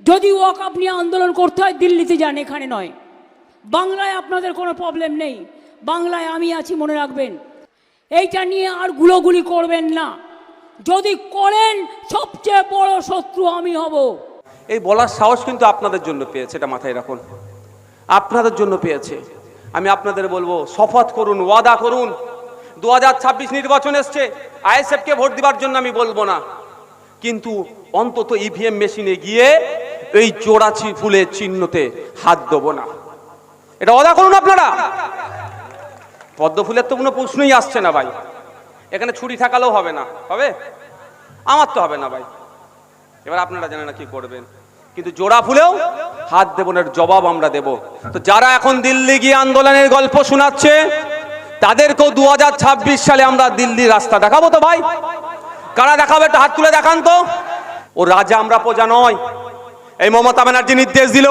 যদি ওয়াকআপ নিয়ে আন্দোলন করতে হয়, দিল্লিতে যান, এখানে নয়। বাংলায় আপনাদের কোনো প্রবলেম নেই। বাংলায় আমি আছি, মনে রাখবেন। এইটা নিয়ে আর গুলোগুলি করবেন না। যদি করেন, সবচেয়ে বড় শত্রু আমি হব। এই বলার সাহস কিন্তু আপনাদের জন্য পেয়েছে, এটা মাথায় রাখুন। আপনাদের জন্য পেয়েছে। আমি আপনাদের বলব, শপথ করুন, ওয়াদা করুন। দু হাজার ছাব্বিশ নির্বাচন এসছে আইএসএফকে ভোট দেওয়ার জন্য আমি বলব না। কিন্তু অন্তত ইভিএম মেশিনে গিয়ে এই চোরাচি ফুলের চিহ্নতে হাত দেবো না। এটা ওয়াদা করুন আপনারা। পদ্ম ফুলের তো কোনো প্রশ্নই আসছে না ভাই। এখানে ছুরি থাকালেও হবে না। হবে? আমার তো হবে না ভাই। এবার আপনারা জানেন না কি করবেন। কিন্তু জোড়া ফুলেও হাত দেব না জবাব আমরা দেব। তো যারা এখন দিল্লি গিয়ে আন্দোলনের গল্প শোনাচ্ছে, তাদেরকেও দু হাজার ছাব্বিশ সালে আমরা দিল্লির রাস্তা দেখাবো তো ভাই। কারা দেখাবে একটু হাত তুলে দেখান তো। ও রাজা আমরা প্রজা নয়। এই মমতা ব্যানার্জি নির্দেশ দিল,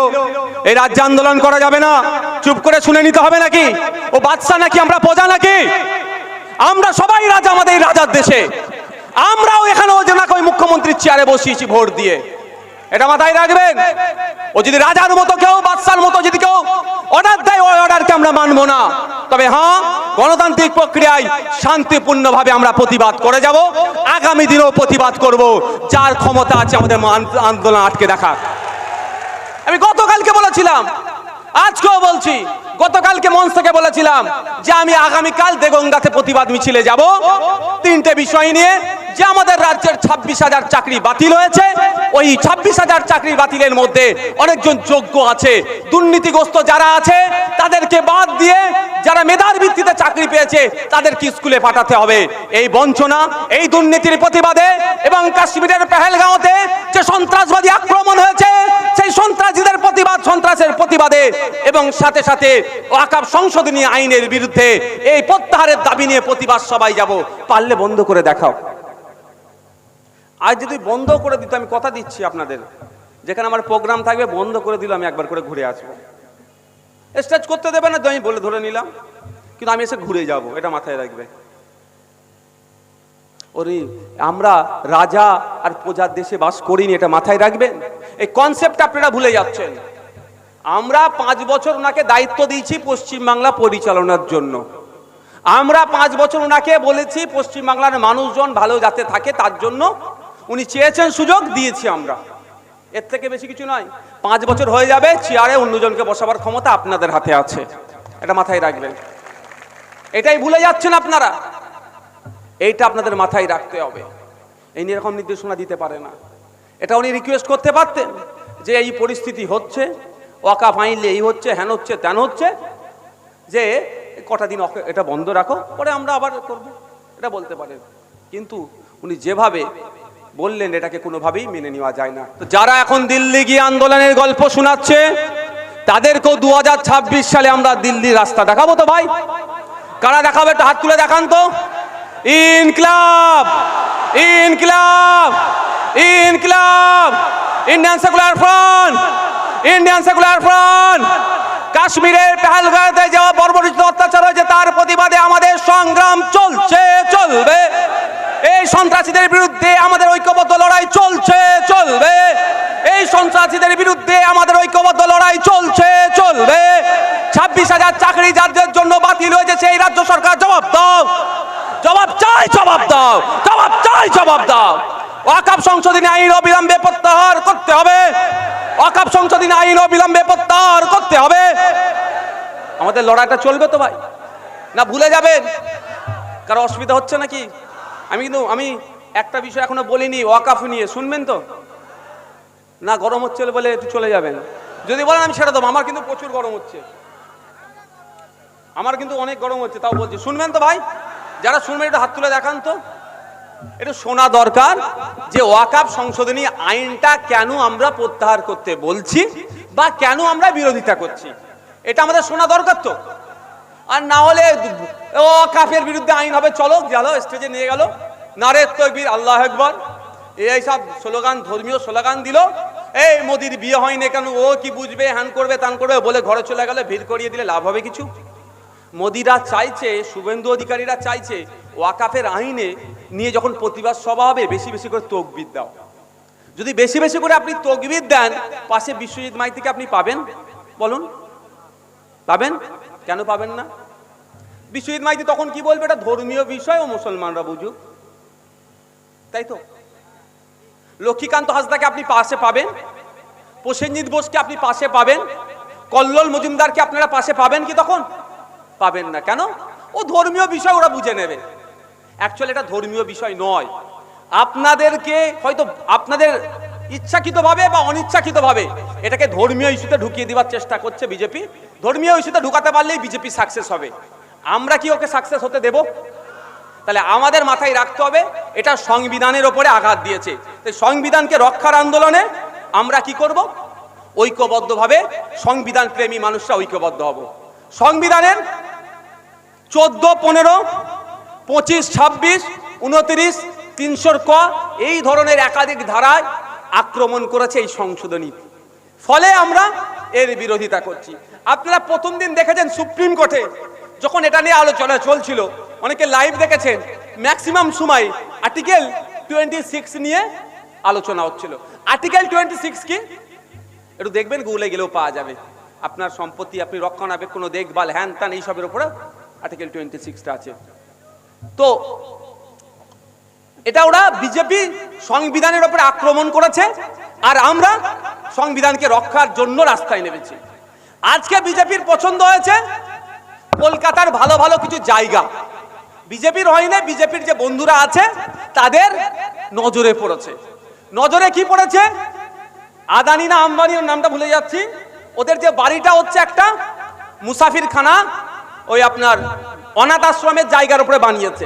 এই রাজ্যে আন্দোলন করা যাবে না। চুপ করে শুনে নিতে হবে নাকি? ও বাদশা নাকি, আমরা প্রজা নাকি? আমরা সবাই রাজা, আমাদের এই রাজার দেশে। আমরাও এখানে ওই জন্য ওই মুখ্যমন্ত্রীর চেয়ারে বসিয়েছি ভোট দিয়ে। এটা মাথায় রাখবেন? ও যদি রাজার মতো কেউ, বাদশার মতো যদি কেউ অর্ডার দেয়, ওই অর্ডারকে আমরা মানবো না। তবে হ্যাঁ গণতান্ত্রিক প্রক্রিয়ায় শান্তিপূর্ণভাবে আমরা প্রতিবাদ করে যাব। আগামী দিনেও প্রতিবাদ করব। যার ক্ষমতা আছে আমাদের আন্দোলন আটকে দেখার আমি গতকালকে বলেছিলাম, আজকেও বলছি, গতকালকে মঞ্চ থেকে বলেছিলাম যে আমি আগামীকাল দেগঙ্গাতে প্রতিবাদ মিছিলে যাব। তিনটে বিষয় নিয়ে যে আমাদের রাজ্যের ছাব্বিশ হাজার চাকরি বাতিল হয়েছে, ওই ছাব্বিশ হাজার চাকরি বাতিলের মধ্যে অনেকজন যোগ্য আছে। দুর্নীতিগ্রস্ত যারা আছে, তাদেরকে বাদ দিয়ে যারা মেধার ভিত্তিতে চাকরি পেয়েছে, তাদেরকে স্কুলে পাঠাতে হবে। এই বঞ্চনা, এই দুর্নীতির প্রতিবাদে এবং কাশ্মীরের পেহেলগাঁওতে যে সন্ত্রাসবাদী আক্রমণ হয়েছে, সেই সন্ত্রাসীদের প্রতিবাদ, সন্ত্রাসের প্রতিবাদে এবং সাথে সাথে ওয়াকাব সংশোধনী আইনের বিরুদ্ধে এই প্রত্যাহারের দাবি নিয়ে প্রতিবাদ সবাই যাব। পারলে বন্ধ করে দেখাও। আজ যদি বন্ধ করে দিত, আমি কথা দিচ্ছি আপনাদের। যেখানে আমার প্রোগ্রাম থাকবে, বন্ধ করে দিল, আমি একবার করে ঘুরে আসব। স্টেজ করতে দেবে না তো, আমি বলে ধরে নিলাম। কিন্তু আমি এসে ঘুরে যাব, এটা মাথায় রাখবে। ওরে, আমরা রাজা আর প্রজার দেশে বাস করিনি, এটা মাথায় রাখবেন? এই কনসেপ্ট আপনারা ভুলে যাচ্ছেন। আমরা পাঁচ বছর ওনাকে দায়িত্ব দিয়েছি পশ্চিমবাংলা পরিচালনার জন্য। আমরা পাঁচ বছর ওনাকে বলেছি পশ্চিমবাংলার মানুষজন ভালো যাতে থাকে, তার জন্য উনি চেয়েছেন সুযোগ, দিয়েছি আমরা। এর থেকে বেশি কিছু নয়। পাঁচ বছর হয়ে যাবে, চেয়ারে অন্যজনকে বসাবার ক্ষমতা আপনাদের হাতে আছে। এটা মাথায় রাখবেন। এটাই ভুলে যাচ্ছেন আপনারা। এইটা আপনাদের মাথায় রাখতে হবে। এই নিয়ে এরকম নির্দেশনা দিতে পারে না। এটা উনি রিকোয়েস্ট করতে পারতেন যে এই পরিস্থিতি হচ্ছে ওয়াকা ফাইনলে এই হচ্ছে, হ্যান হচ্ছে, ত্যান হচ্ছে, যে কটা দিন এটা বন্ধ রাখো, পরে আমরা আবার করব। এটা বলতে পারেন। কিন্তু উনি যেভাবে বললেন, এটাকে কোনোভাবেই মেনে নেওয়া যায় না। তো যারা এখন দিল্লি গিয়ে আন্দোলনের গল্প শোনাচ্ছে, তাদেরকেও দু হাজার ছাব্বিশ সালে আমরা দিল্লির রাস্তা দেখাবো তো ভাই। কারা দেখাবে একটু হাত তুলে দেখান তো। ইনকলাব ইনকলাব Inqilab Indian secular front Indian secular front কাশ্মীরের পেহালগাঁওতে যাওয়া বর্বরিত অত্যাচার হয়েছে তার প্রতিবাদে আমাদের সংগ্রাম চলছে চলবে এই সন্ত্রাসীদের বিরুদ্ধে আমাদের ঐক্যবদ্ধ লড়াই চলছে চলবে এই সন্ত্রাসীদের বিরুদ্ধে আমাদের ঐক্যবদ্ধ লড়াই চলছে চলবে ছাব্বিশ হাজার চাকরি যাদের জন্য হয়েছে সেই রাজ্য সরকার জবাব দাও। জবাব চাই, জবাব দাও। জবাব চাই, জবাব দাও। ওয়াকাপ সংশোধনী আইন অবিলম্বে প্রত্যাহার করতে হবে। ওয়াকাপ সংশোধনী আইন অবিলম্বে প্রত্যাহার করতে হবে। আমাদের লড়াইটা চলবে তো ভাই? না ভুলে যাবেন? কারও অসুবিধা হচ্ছে নাকি? আমি কিন্তু, আমি একটা বিষয় এখনও বলিনি ওয়াকাফ নিয়ে। শুনবেন তো? না গরম হচ্ছে বলে একটু চলে যাবেন। যদি বলেন আমি ছেড়ে দেবো, আমার কিন্তু প্রচুর গরম হচ্ছে। আমার কিন্তু অনেক গরম হচ্ছে, তাও বলছি। শুনবেন তো ভাই, যারা শুনবেন, একটু হাত তুলে দেখান তো। একটু শোনা দরকার যে ওয়াকাপ সংশোধনী আইনটা কেন আমরা প্রত্যাহার করতে বলছি বা কেন আমরা বিরোধিতা করছি। এটা আমাদের শোনা দরকার তো। আর না হলে ও কাফের বিরুদ্ধে আইন হবে, চলো, গেল, স্টেজে নিয়ে গেল। নারে তকবীর, আল্লাহ একবার এই সব স্লোগান, ধর্মীয় স্লোগান দিল। এই মোদির বিয়ে হয়নি কেন? ও কি বুঝবে, হ্যান করবে তান করবে বলে ঘরে চলে গেলে, ভিড় করিয়ে দিলে লাভ হবে কিছু? মোদিরা চাইছে, শুভেন্দু অধিকারীরা চাইছে ওয়াকাফের আইনে নিয়ে যখন প্রতিবাদ সভা হবে, বেশি বেশি করে তকবির দাও। যদি বেশি বেশি করে আপনি তকবির দেন, পাশে বিশ্বজিৎ মাইতিকে আপনি পাবেন? বলুন। পাবেন? কেন পাবেন না? বিশ্বজিৎ মাইতি তখন কি বলবে? এটা ধর্মীয় বিষয় ও মুসলমানরা বুঝুক। তাই তো? লক্ষ্মীকান্ত হাসদাকে আপনি পাশে পাবেন? প্রসেনজিৎ বোসকে আপনি পাশে পাবেন? কল্লোল মজুমদারকে আপনারা পাশে পাবেন কি তখন? পাবেন না। কেন? ও ধর্মীয় বিষয় ওরা বুঝে নেবে। অ্যাকচুয়ালি এটা ধর্মীয় বিষয় নয়। আপনাদেরকে হয়তো আপনাদের ইচ্ছাকৃতভাবে বা অনিচ্ছাকৃতভাবে এটাকে ধর্মীয় ইস্যুতে ঢুকিয়ে দেওয়ার চেষ্টা করছে বিজেপি। ধর্মীয় ইস্যুতে ঢুকাতে পারলেই বিজেপি সাকসেস হবে। আমরা কি ওকে সাকসেস হতে দেব? তাহলে আমাদের মাথায় রাখতে হবে, এটা সংবিধানের ওপরে আঘাত দিয়েছে। তাই সংবিধানকে রক্ষার আন্দোলনে আমরা কি করব? ঐক্যবদ্ধভাবে সংবিধান প্রেমী মানুষরা ঐক্যবদ্ধ হব। সংবিধানের চোদ্দ, পনেরো, পঁচিশ, ছাব্বিশ, উনত্রিশ, তিনশোর ক, এই ধরনের একাধিক ধারায় আক্রমণ করেছে এই সংশোধনী। ফলে আমরা এর বিরোধিতা করছি। আপনারা প্রথম দিন দেখেছেন সুপ্রিম কোর্টে যখন এটা নিয়ে আলোচনা চলছিল, অনেকে লাইভ দেখেছেন, ম্যাক্সিমাম সময় আর্টিকেল টোয়েন্টি সিক্স নিয়ে আলোচনা হচ্ছিল। আর্টিকেল টোয়েন্টি সিক্স কি? একটু দেখবেন, গুগলে গেলেও পাওয়া যাবে। আপনার সম্পত্তি আপনি রক্ষণাবেক্ষণ দেখভাল, হ্যান ত্যান, এইসবের উপরে আর্টিকেল টোয়েন্টি সিক্সটা আছে। তো এটা ওরা বিজেপি সংবিধানের ওপরে আক্রমণ করেছে আর আমরা সংবিধানকে রক্ষার জন্য রাস্তায় নেমেছি। আজকে বিজেপির পছন্দ হয়েছে কলকাতার ভালো ভালো কিছু জায়গা। বিজেপির হয় না বিজেপির যে বন্ধুরা আছে, তাদের নজরে পড়েছে। নজরে কি পড়েছে? আদানি না আম্বানি, ওর নামটা ভুলে যাচ্ছি। ওদের যে বাড়িটা হচ্ছে একটা মুসাফির খানা ওই আপনার অনাথ আশ্রমের জায়গার উপরে বানিয়েছে।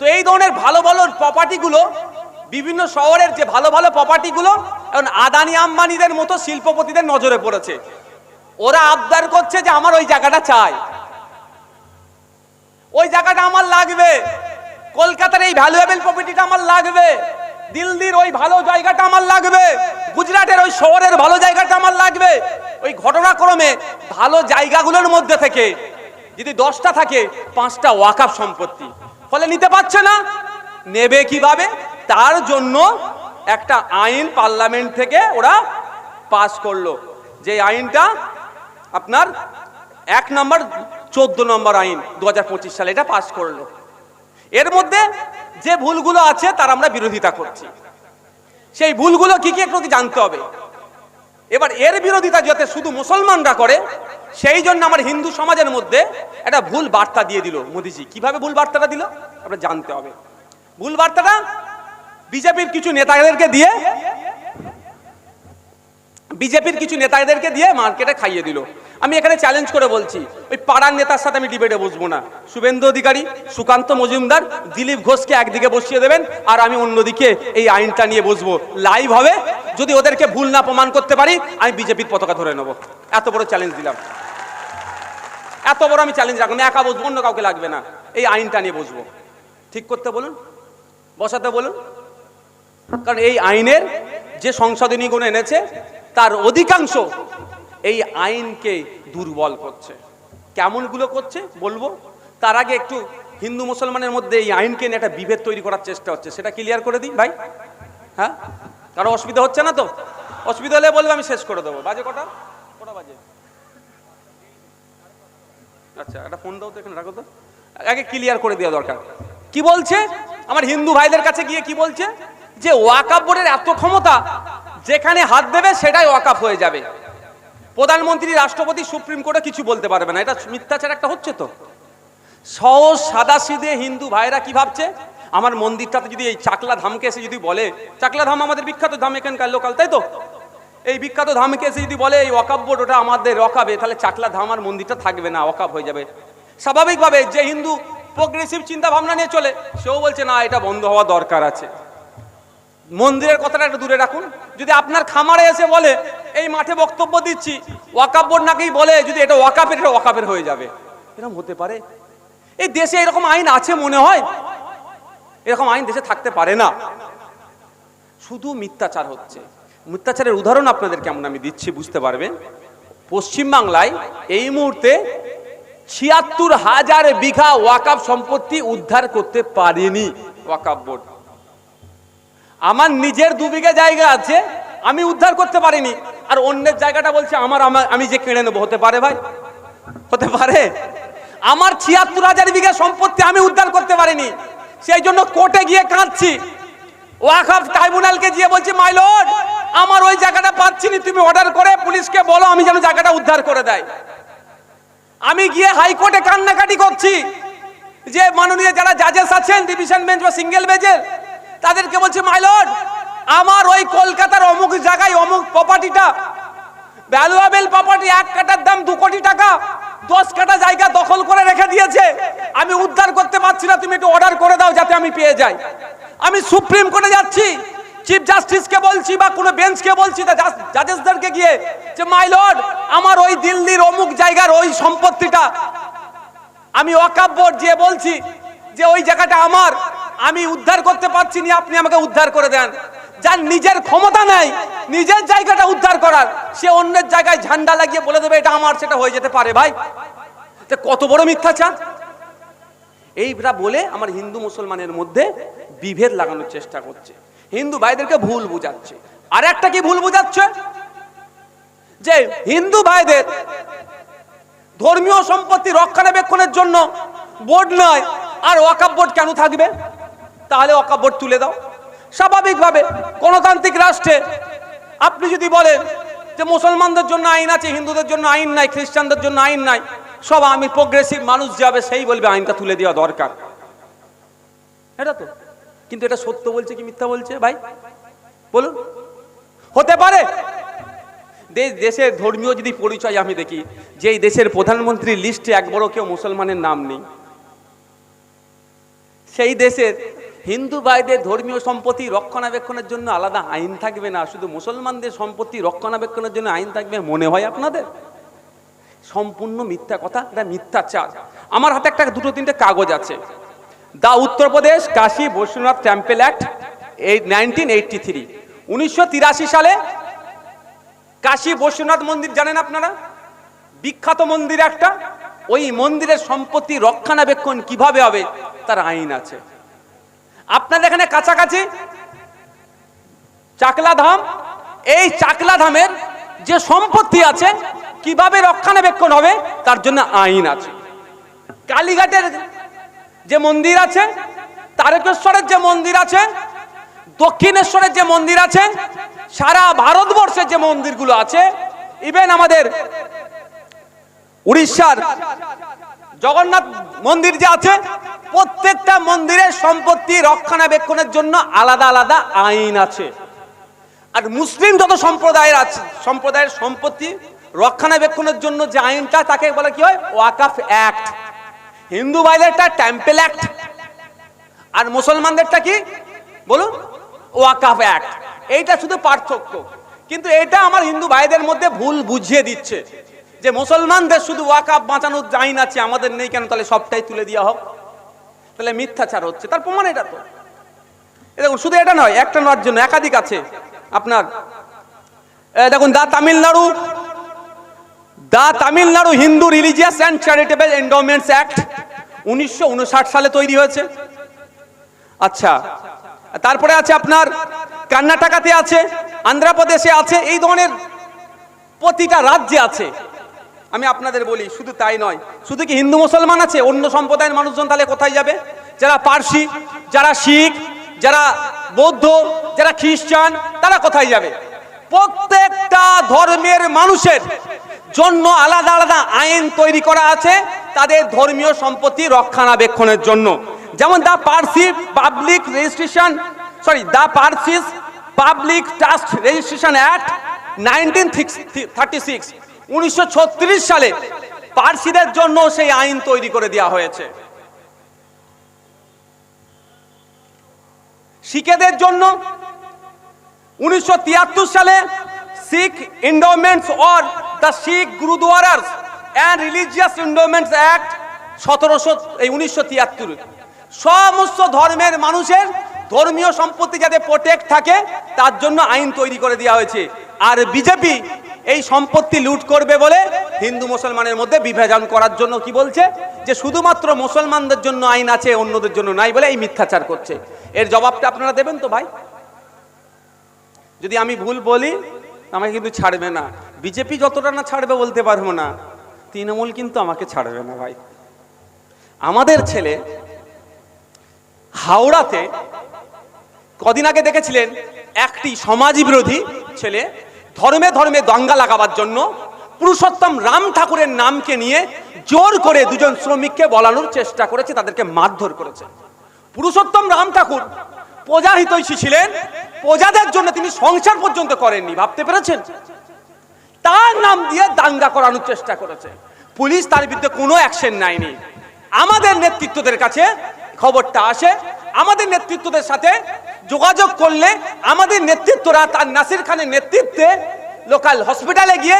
তো এই ধরনের ভালো ভালো প্রপার্টিগুলো বিভিন্ন শহরের যে ভালো ভালো প্রপার্টিগুলো এখন আদানি আম্বানিদের মতো শিল্পপতিদের নজরে পড়েছে। ওরা আবদার করছে যে আমার ওই জায়গাটা চাই। ওই জায়গাটা আমার লাগবে। কলকাতার এই ভ্যালুয়েবল প্রপার্টিটা আমার লাগবে। দিল্লির ওই ভালো জায়গাটা আমার লাগবে। গুজরাটের ওই শহরের ভালো জায়গাটা আমার লাগবে। ওই ঘটনাক্রমে ভালো জায়গাগুলোর মধ্যে থেকে যদি দশটা থাকে, পাঁচটা ওয়াকাফ সম্পত্তি। ফলে নিতে পারছে না। নেবে কীভাবে? তার জন্য একটা আইন পার্লামেন্ট থেকে ওরা পাস করল। যে আইনটা আপনার এক নম্বর, চোদ্দ নম্বর আইন দু হাজার পঁচিশ সালে এটা পাস করল। এর মধ্যে যে ভুলগুলো আছে, তার আমরা বিরোধিতা করছি। সেই ভুলগুলো কি কি একটু জানতে হবে। এবার এর বিরোধিতা যাতে শুধু মুসলমানরা করে সেই জন্য আমার হিন্দু সমাজের মধ্যে একটা ভুল বার্তা দিয়ে দিল মোদিজি। কীভাবে ভুল বার্তাটা দিল? আপনার জানতে হবে। ভুল বার্তাটা বিজেপির কিছু নেতাদেরকে দিয়ে বিজেপির কিছু নেতাদেরকে দিয়ে মার্কেটে খাইয়ে দিল। আমি এখানে চ্যালেঞ্জ করে বলছি, ওই পাড়ার নেতার সাথে আমি ডিবেটে বসবো না। শুভেন্দু অধিকারী, সুকান্ত মজুমদার, দিলীপ ঘোষকে একদিকে বসিয়ে দেবেন, আর আমি অন্যদিকে এই আইনটা নিয়ে বসবো। লাইভ হবে। যদি ওদেরকে ভুল না প্রমাণ করতে পারি, আমি বিজেপির পতাকা ধরে নেব। এত বড় চ্যালেঞ্জ দিলাম। এত বড় আমি চ্যালেঞ্জ রাখলাম, একা বসবো, অন্য কাউকে লাগবে না। এই আইনটা নিয়ে বসবো। ঠিক করতে বলুন, বসাতে বলুন। কারণ এই আইনের যে সংশোধনীগুলো এনেছে, তার অধিকাংশ এই আইনকে দুর্বল করছে। কেমনগুলো করছে বলব? তার আগে একটু হিন্দু মুসলমানের মধ্যে এই আইনকে নিয়ে একটা বিভেদ তৈরি করার চেষ্টা হচ্ছে, সেটা ক্লিয়ার করে দিই ভাই। হ্যাঁ? কারও অসুবিধা হচ্ছে না তো? অসুবিধা হলে বলবে, আমি শেষ করে দেবো। বাজে কটা কটা বাজে আচ্ছা একটা ফোন দাও তো এখানে, রাখো তো। আগে ক্লিয়ার করে দেওয়া দরকার। কি বলছে? আমার হিন্দু ভাইদের কাছে গিয়ে কি বলছে? যে ওয়াকাপ বোর্ডের এত ক্ষমতা, যেখানে হাত দেবে সেটাই ওয়াকাফ হয়ে যাবে। প্রধানমন্ত্রী, রাষ্ট্রপতি, সুপ্রিম কোর্টে কিছু বলতে পারবে না। এটা মিথ্যাচার একটা হচ্ছে তো। সহজ সাদা সিধে হিন্দু ভাইরা কি ভাবছে? আমার মন্দিরটাতে যদি এই চাকলা ধামকে এসে যদি বলে চাকলা ধাম আমাদের বিখ্যাত ধাম এখানকার লোকাল তাই তো? এই বিখ্যাত ধামকে এসে যদি বলে, এই বোর্ড ওটা আমাদের রকাবে তাহলে চাকলা ধাম আর মন্দিরটা থাকবে না, ওয়াকাব হয়ে যাবে। স্বাভাবিকভাবে যে হিন্দু প্রোগ্রেসিভ চিন্তা ভাবনা নিয়ে চলে, সেও বলছে, না, এটা বন্ধ হওয়া দরকার আছে। মন্দিরের কথাটা একটু দূরে রাখুন। যদি আপনার খামারে এসে বলে, এই মাঠে বক্তব্য দিচ্ছি ওয়াকাপ বোর্ড নাকি বলে, যদি এটা ওয়াকাপের এটা ওয়াকাপের হয়ে যাবে। এরকম হতে পারে। এই দেশে এরকম আইন আছে মনে হয়? এরকম আইন দেশে থাকতে পারে না। শুধু মিথ্যাচার হচ্ছে। মিথ্যাচারের উদাহরণ আপনাদের কেমন আমি দিচ্ছি, বুঝতে পারবেন? পশ্চিমবাংলায় এই মুহূর্তে ছিয়াত্তর হাজার বিঘা ওয়াকাপ সম্পত্তি উদ্ধার করতে পারেনি ওয়াকাপ বোর্ড। আমার নিজের দু বিঘে জায়গা আছে, আমি উদ্ধার করতে পারিনি। আর অন্যের জায়গাটা বলছে, আমার আমি যে কেড়ে নেব। হতে পারে ভাই? হতে পারে? আমার ছিয়াত্তর হাজার বিঘা সম্পত্তি আমি উদ্ধার করতে পারিনি। সেই জন্য কোর্টে গিয়ে কাঁদছি। ওয়াকফ ট্রাইব্যুনালকে গিয়ে বলছি, মাই লর্ড আমার ওই জায়গাটা পাচ্ছি না, তুমি অর্ডার করে পুলিশকে বলো আমি যেন জায়গাটা উদ্ধার করে দেয়। আমি গিয়ে হাইকোর্টে কান্নাকাটি করছি যে মাননীয় যারা জাজেস আছেন ডিভিশন বেঞ্চ বা সিঙ্গেল বেঞ্চের তাদেরকে বলছি মাই লর্ড আমার ওই কলকাতার অমুক জায়গায়, অমুক প্রপার্টিটা ভ্যালুয়েবল প্রপার্টি এক কাটার দাম দু কোটি টাকা, দশ কাটা জায়গা দখল করে রেখে দিয়েছে। আমি উদ্ধার করতে পারছি না, তুমি একটু অর্ডার করে দাও যাতে আমি পেয়ে যাই। আমি সুপ্রিম কোর্টে যাচ্ছি চিফ জাস্টিসকে বলছি বা কোনো বেঞ্চকে বলছি জাজেসদেরকে গিয়ে যে মাই লর্ড আমার ওই দিল্লির অমুক জায়গার ওই সম্পত্তিটা, আমি বোর্ড যে বলছি যে ওই জায়গাটা আমার, আমি উদ্ধার করতে পারছি না, আপনি আমাকে উদ্ধার করে দেন। যার নিজের ক্ষমতা নেই, নিজের জায়গাটা উদ্ধার করার, সে অন্যের জায়গায় ঝান্ডা লাগিয়ে বলে দেবে, এটা আমার, সেটা হয়ে যেতে পারে ভাই। কত বড় মিথ্যাচার। এইটা বলে আমার হিন্দু মুসলমানের মধ্যে বিভেদ লাগানোর চেষ্টা করছে। হিন্দু ভাইদেরকে ভুল বুঝাচ্ছে। আর একটা কি ভুল বুঝাচ্ছে? যে হিন্দু ভাইদের ধর্মীয় সম্পত্তি রক্ষণাবেক্ষণের জন্য বোর্ড নয়, আর ওয়াকাব বোর্ড কেন থাকবে? তাহলে ওয়াকাব বোর্ড তুলে দাও। স্বাভাবিকভাবে গণতান্ত্রিক রাষ্ট্রে আপনি যদি বলেন যে মুসলমানদের জন্য আইন আছে, হিন্দুদের জন্য আইন নাই, খ্রিস্টানদের জন্য আইন নাই, সব আমি প্রোগ্রেসিভ মানুষ যাবে সেই বলবে আইনটা তুলে দেওয়া দরকার। এটা তো কিন্তু এটা সত্য বলছে কি মিথ্যা বলছে ভাই? বলুন। হতে পারে। দেশ, দেশের ধর্মীয় যদি পরিচয় আমি দেখি যে এই দেশের প্রধানমন্ত্রীর লিস্টে একবারও কেউ মুসলমানের নাম নেই। সেই দেশের হিন্দু ভাইদের ধর্মীয় সম্পত্তি রক্ষণাবেক্ষণের জন্য আলাদা আইন থাকবে না, শুধু মুসলমানদের সম্পত্তি রক্ষণাবেক্ষণের জন্য আইন থাকবে মনে হয় আপনাদের? সম্পূর্ণ মিথ্যা কথা, এটা মিথ্যাচার। আমার হাতে একটা দুটো তিনটে কাগজ আছে। The Uttar Pradesh Kashi Vishwanath temple act এই নাইনটিন এইটটি থ্রি। উনিশশো তিরাশি সালে কাশী বৈশ্বনাথ মন্দির জানেন আপনারা? বিখ্যাত মন্দির একটা। ওই মন্দিরের সম্পত্তি রক্ষণাবেক্ষণ কীভাবে হবে তার আইন আছে। আপনাদের এখানে কাছাকাছি চাকলা ধাম এই চাকলা ধামের যে সম্পত্তি আছে, কীভাবে রক্ষণাবেক্ষণ হবে তার জন্য আইন আছে। কালীঘাটের যে মন্দির আছে তারকেশ্বরের যে মন্দির আছে দক্ষিণেশ্বরের যে মন্দির আছে সারা ভারতবর্ষের যে মন্দিরগুলো আছে ইভেন আমাদের উড়িষ্যার জগন্নাথ মন্দির যে আছে, প্রত্যেকটা মন্দিরের সম্পত্তি রক্ষণাবেক্ষণের জন্য আলাদা আলাদা আইন আছে। আর মুসলিম যত সম্প্রদায়ের আছে, সম্প্রদায়ের সম্পত্তি রক্ষণাবেক্ষণের জন্য যে আইনটা, তাকে বলে কি হয়? ওয়াকাফ অ্যাক্ট। হিন্দু ভাইদেরটা টেম্পেল অ্যাক্ট আর মুসলমানদেরটা কি? বলুন, ওয়াকাফ অ্যাক্ট এইটা শুধু পার্থক্য। কিন্তু এটা আমার হিন্দু ভাইদের মধ্যে ভুল বুঝিয়ে দিচ্ছে যে মুসলমানদের শুধু ওয়াকাফ বাঁচানোর আইন আছে, আমাদের নেই কেন? তাহলে সবটাই তুলে দেওয়া হোক। তাহলে মিথ্যাচার হচ্ছে। তার প্রমাণ এটা তো। দেখুন শুধু এটা নয়, একটা নয় জন্য একাধিক আছে। আপনার দেখুন, the Tamil Nadu the Tamil Nadu Hindu religious and charitable endowments act উনিশশো উনষাট সালে তৈরি হয়েছে। আচ্ছা তারপরে আছে আপনার কর্ণাটকাতে আছে, আন্ধ্রপ্রদেশে আছে, এই ধরনের প্রতিটা রাজ্যে আছে। আমি আপনাদের বলি, শুধু তাই নয়, শুধু কি হিন্দু মুসলমান আছে? অন্য সম্প্রদায়ের মানুষজন তাহলে কোথায় যাবে? যারা পার্সি, যারা শিখ, যারা বৌদ্ধ, যারা খ্রিস্টান, তারা কোথায় যাবে? প্রত্যেকটা ধর্মের মানুষের জন্য আলাদা আলাদা আইন তৈরি করা আছে তাদের ধর্মীয় সম্পত্তি রক্ষণাবেক্ষণের জন্য। যেমন the Parsi public registration, sorry, the Parsis public trust registration act nineteen thirty six, উনিশশো সালে পার্সিদের জন্য সেই আইন তৈরি করে দেওয়া হয়েছে। শিখেদের জন্য উনিশশো তিয়াত্তর সালে Sikh endowments or the Sikh gurdwaras and religious endowments act সতেরোশো, এই উনিশশো তিয়াত্তর। সমস্ত ধর্মের মানুষের ধর্মীয় সম্পত্তি যাতে প্রোটেক্ট থাকে, তার জন্য আইন তৈরি করে দেওয়া হয়েছে। আর বিজেপি এই সম্পত্তি লুট করবে বলে হিন্দু মুসলমানের মধ্যে বিভাজন করার জন্য কি বলছে? যে শুধুমাত্র মুসলমানদের জন্য আইন আছে, অন্যদের জন্য নাই বলে এই মিথ্যাচার করছে। এর জবাবটা আপনারা দেবেন তো ভাই? যদি আমি ভুল বলি, আমাকে কিন্তু ছাড়বে না। বিজেপি যতটা না ছাড়বে বলতে পারব না। তৃণমূল কিন্তু আমাকে ছাড়বে না ভাই। আমাদের ছেলে হাওড়াতে কদিন আগে দেখেছিলেন একটি সমাজ বিরোধী ছেলে ধর্মে ধর্মে দঙ্গা লাগাবার জন্য পুরুষোত্তম রাম ঠাকুরের নামকে নিয়ে জোর করে দুজন শ্রমিককে বলানোর চেষ্টা করেছে, তাদেরকে মারধর করেছে। পুরুষোত্তম রাম ঠাকুর প্রজা হিতৈষী ছিলেন, প্রজাদের জন্য তিনি সংসার পর্যন্ত করেননি, ভাবতে পেরেছেন? তার নাম দিয়ে দাঙ্গা করানোর চেষ্টা করেছে। পুলিশ তার বিরুদ্ধে কোনো অ্যাকশন নেয়নি। আমাদের নেতৃত্বদের কাছে খবরটা আসে, আমাদের নেতৃত্বদের সাথে যোগাযোগ করলে আমাদের নেতৃত্বরা তার নাসির খানের নেতৃত্বে লোকাল হসপিটালে গিয়ে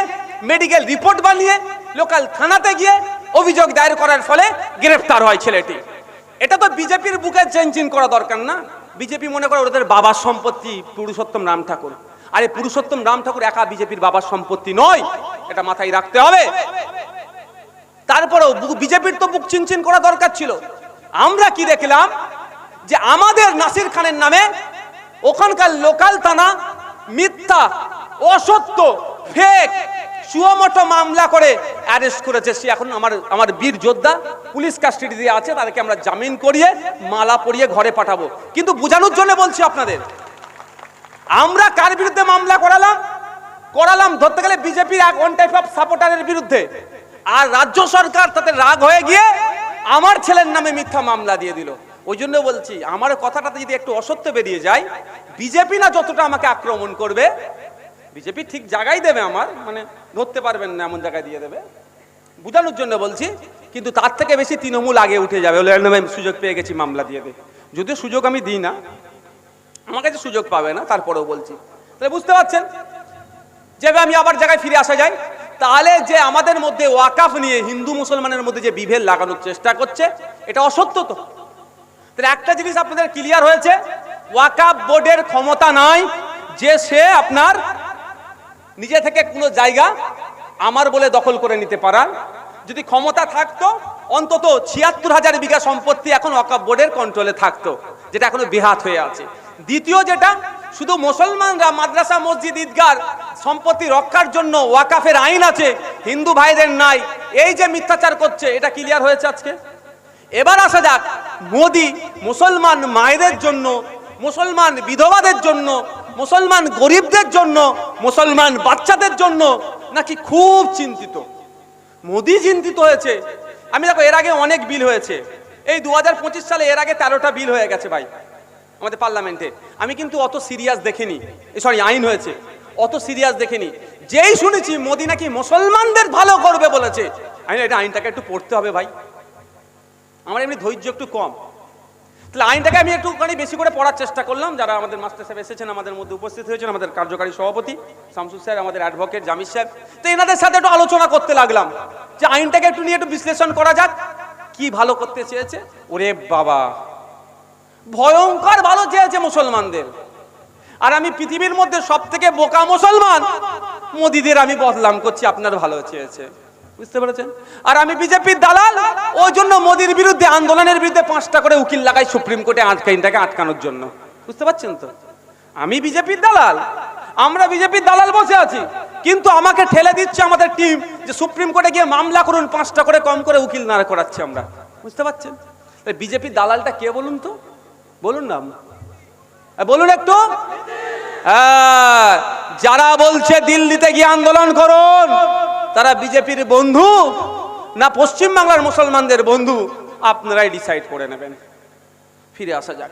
মেডিকেল রিপোর্ট বানিয়ে লোকাল থানাতে গিয়ে অভিযোগ দায়ের করার ফলে গ্রেফতার হয় ছেলেটি। এটা তো বিজেপির বুকে চেঞ্জিং করা দরকার না। বিজেপি মনে করে ওদের বাবার সম্পত্তি পুরুষোত্তম রাম ঠাকুর আরে পুরুষোত্তম রাম ঠাকুর একা বিজেপির বাবার সম্পত্তি নয়, এটা মাথায় রাখতে হবে। তারপরেও বিজেপির তো বুক চিনচিন করা দরকার ছিল। আমরা কি দেখলাম? যে আমাদের নাসির খানের নামে ওখানকার লোকাল থানা মিথ্যা, অসত্য ফেক সুয়মটো মামলা করে অ্যারেস্ট করেছে। সে এখন আমার আমার বীর যোদ্ধা, পুলিশ কাস্টাডি দিয়ে আছে, তাদেরকে আমরা জামিন করিয়ে মালা পরিয়ে ঘরে পাঠাবো। কিন্তু বোঝানোর জন্য বলছি আপনাদের আমরা কার বিরুদ্ধে মামলা করালাম? করালাম ধরতে গেলে বিজেপির এক ওয়ান টাইপ অফ সাপোর্টারের বিরুদ্ধে। আর রাজ্য সরকার তাতে রাগ হয়ে গিয়ে আমার ছেলের নামে মিথ্যা মামলা দিয়ে দিল। ওই জন্য বলছি, আমার কথাটাতে যদি একটু অসত্য বেরিয়ে যায়, বিজেপি না যতটা আমাকে আক্রমণ করবে, বিজেপি ঠিক জায়গায় দেবে আমার মানে ধরতে পারবেন না এমন জায়গায় দিয়ে দেবে। বোঝানোর জন্য বলছি, কিন্তু তার থেকে বেশি তৃণমূল আগে উঠে যাবে সুযোগ পেয়ে গেছি মামলা দিয়ে দে। যদিও সুযোগ আমি দিই না আমার কাছে সুযোগ পাবে না, তারপরেও বলছি। তাহলে বুঝতে পারছেন? যেভাবে আমি আবার জায়গায় ফিরে আসা যাই তাহলে যে আমাদের মধ্যে ওয়াকাফ নিয়ে হিন্দু মুসলমানের মধ্যে যে বিভেদ লাগানোর চেষ্টা করছে, এটা অসত্য তো। তাহলে একটা জিনিস আপনাদের ক্লিয়ার হয়েছে, ওয়াকাফ বোর্ডের ক্ষমতা নাই যে সে আপনার নিজে থেকে কোনো জায়গা আমার বলে দখল করে নিতে পারার যদি ক্ষমতা থাকতো, অন্তত ছিয়াত্তর হাজার বিঘা সম্পত্তি এখন ওয়াকাফ বোর্ডের কন্ট্রোলে থাকতো, যেটা এখনও বেহাত হয়ে আছে। দ্বিতীয় যেটা, শুধু মুসলমানরা মাদ্রাসা, মসজিদ, ঈদগার সম্পত্তি রক্ষার জন্য ওয়াকাফের আইন আছে, হিন্দু ভাইদের নাই। এই যে মিথ্যাচার করছে, এটা ক্লিয়ার হয়েছে আজকে? এবার আসা যাক, মোদি মুসলমান মায়েদের জন্য, মুসলমান বিধবাদের জন্য, মুসলমান গরিবদের জন্য, মুসলমান বাচ্চাদের জন্য নাকি খুব চিন্তিত? মোদি চিন্তিত হয়েছে। আমি দেখো, এর আগে অনেক বিল হয়েছে। এই দু হাজার পঁচিশ সালে এর আগে তেরোটা বিল হয়ে গেছে ভাই। আমাদের পার্লামেন্টে। আমি কিন্তু অত সিরিয়াস দেখিনি। সরি আইন হয়েছে। অত সিরিয়াস দেখিনি। যেই শুনেছি, মোদি নাকি মুসলমানদের ভালো করবে বলেছে। আমি এটা আইনটাকে একটু পড়তে হবে ভাই। আমার এমনি ধৈর্য একটু কম। তাহলে আইনটাকে আমি একটুখানি বেশি করে পড়ার চেষ্টা করলাম। যারা আমাদের মাস্টার সাহেব এসেছেন, আমাদের মধ্যে উপস্থিত হয়েছেন, আমাদের কার্যকারী সভাপতি শামসুর স্যার, আমাদের অ্যাডভোকেট জামির সাহেব তো এনাদের সাথে একটু আলোচনা করতে লাগলাম। যে আইনটাকে একটু নিয়ে একটু বিশ্লেষণ করা যাক। কি ভালো করতে চেয়েছে? ওরে বাবা! ভয়ঙ্কর ভালো চেয়েছে মুসলমানদের। আর আমি পৃথিবীর মধ্যে সব থেকে বোকা মুসলমান, মোদিদের আমি বদলাম করছি, আপনার ভালো চেয়েছে। বুঝতে পেরেছেন? আর আমি বিজেপির দালাল, ওই জন্য মোদির বিরুদ্ধে আন্দোলনের বিরুদ্ধে পাঁচটা করে উকিল লাগাই সুপ্রিম কোর্টে আটকাইনটাকে আটকানোর জন্য। বুঝতে পারছেন তো? আমি বিজেপির দালাল, আমরা বিজেপির দালাল বসে আছি, কিন্তু আমাকে ঠেলে দিচ্ছে আমাদের টিম যে সুপ্রিম কোর্টে গিয়ে মামলা করুন, পাঁচটা করে কম করে উকিল না করাচ্ছি আমরা। বুঝতে পারছেন? বিজেপির দালালটা কে বলুন তো? বলুন না। বলুন একটু। যারা বলছে দিল্লিতে গিয়ে আন্দোলন করুন, তারা বিজেপির বন্ধু না পশ্চিমবাংলার মুসলমানদের বন্ধু, আপনারাই ডিসাইড করে নেবেন। ফিরে আসা যাক।